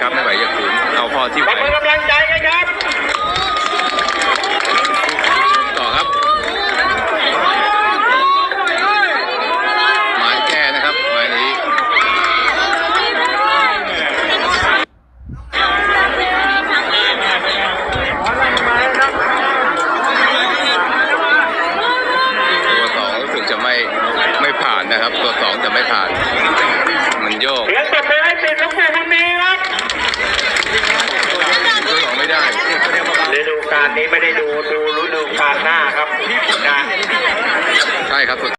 ครับไม่ไหวอย่าฝืนเอาพอที่ไหวขอบคุณกำลังใจกันครับต่อครับหมายแก้นะครับหมายนี้ตัวสองรู้สึกจะไม่ไม่ผ่านนะครับ ตัวสองจะไม่ผ่าน มันโยกเสียงตบมือให้ติดหลูกปู่บุญมีครับ ตัวสองไม่ได้ ฤดูกานนี้ไม่ได้ดูดูรูดูการหน้าครับนะ ใช่ครับ